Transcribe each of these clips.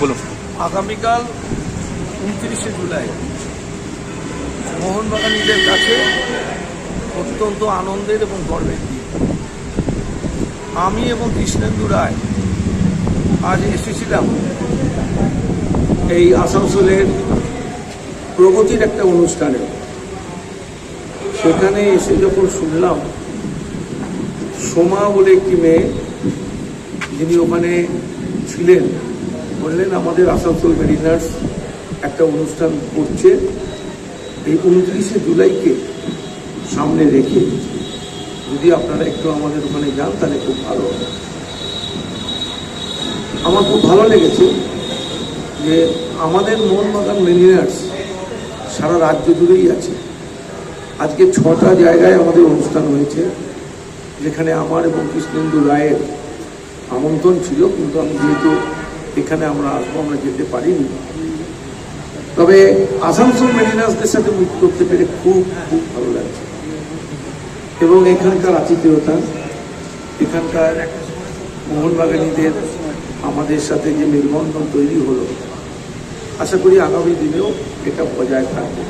বলুন। আগামীকাল উনত্রিশে জুলাই মোহনবাগানীদের কাছে অত্যন্ত আনন্দের এবং গর্বের দিন। আমি এবং কৃষ্ণেন্দু রায় আজ এসেছিলাম এই আসানসোলের প্রগতির একটা অনুষ্ঠানে। সেখানে এসে যখন শুনলাম, সোমা বলে একটি মেয়ে যিনি ওখানে ছিলেন বললেন, আমাদের আসানসোল মেরিনার্স একটা অনুষ্ঠান করছে। এই উনত্রিশে জুলাইকে সামনে রেখে যদি আপনারা একটু আমাদের ওখানে যান, তাহলে খুব ভালো হবে। আমার খুব ভালো লেগেছে যে আমাদের মোহনবাগান মেরিনার্স সারা রাজ্য জুড়েই আছে। আজকে ছটা জায়গায় আমাদের অনুষ্ঠান হয়েছে, যেখানে আমার এবং কৃষ্ণেন্দু রায়ের আমন্ত্রণ ছিল, কিন্তু আমি যেহেতু এখানে আমরা আসব, আমরা যেতে পারিনি। তবে আসানসোল মেরিনার্সদের সাথে মিট করতে পেরে খুব খুব ভালো লাগছে। এবং এখানকার আতিথেয়তা, এখানকার মোহনবাগানীদের আমাদের সাথে যে মেলবন্ধন তৈরি হলো, আশা করি আগামী দিনেও এটা বজায় থাকবে।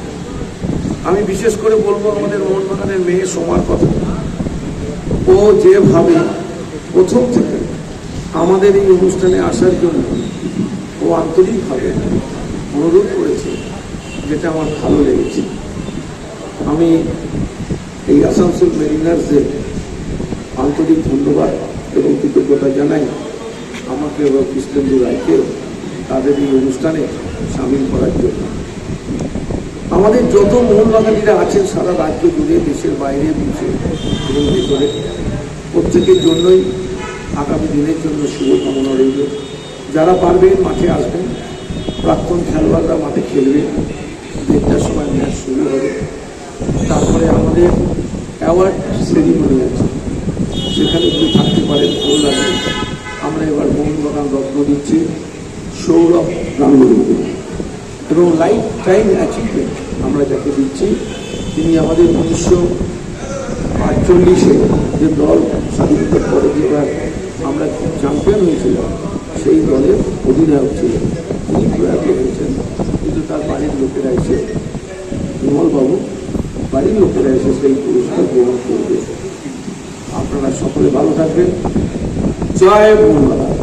আমি বিশেষ করে বলব আমাদের মোহনবাগানের মেয়ে সোমার কথা। ও যেভাবে প্রথম থেকে আমাদের এই অনুষ্ঠানে আসার জন্য ও আন্তরিকভাবে অনুরোধ করেছে, যেটা আমার ভালো লেগেছে। আমি এই আসানসোল মেরিনার্সদের আন্তরিক ধন্যবাদ এবং কৃতজ্ঞতা জানাই। আমাকে এবং কৃষ্ণেন্দু রায়কেও তাদের এই অনুষ্ঠানে সামিল করার জন্য। আমাদের যত মোহনবাগানীরা আছেন সারা রাজ্য জুড়ে, দেশের বাইরে দেশে এবং ভেতরে প্রত্যেকের জন্যই আগামী দিনের জন্য শুভকামনা রইল। যারা পারবেন মাঠে আসবেন, প্রাক্তন খেলোয়াড়রা মাঠে খেলবে। দেড়টার সময় ম্যাচ শুরু হবে। তারপরে আমাদের অ্যাওয়ার্ড সেরিমনি আছে। সেখানে যদি থাকতে পারেন, ভালো লাগবে। আমরা এবার মোহনবাগান রত্ন দিচ্ছি সৌরভ গাঙ্গুলিকে। এবং লাইফ টাইম অ্যাচিভমেন্ট আমরা যাকে দিচ্ছি। তিনি আমাদের উনিশশো আটচল্লিশে যে দল স্বাধীনতার পরে যেবার আমরা চ্যাম্পিয়ন হয়েছিলাম, সেই দলের অধিনায়ক ছিলেন তিনি প্রয়াত হয়েছেন, কিন্তু তার বাড়ির লোকেরা এসে বিমলবাবু, বাড়ির লোকেরা এসে সেই পুরস্কার গ্রহণ করবে। আপনারা সকলে ভালো থাকবেন। জয় মোহনবাগান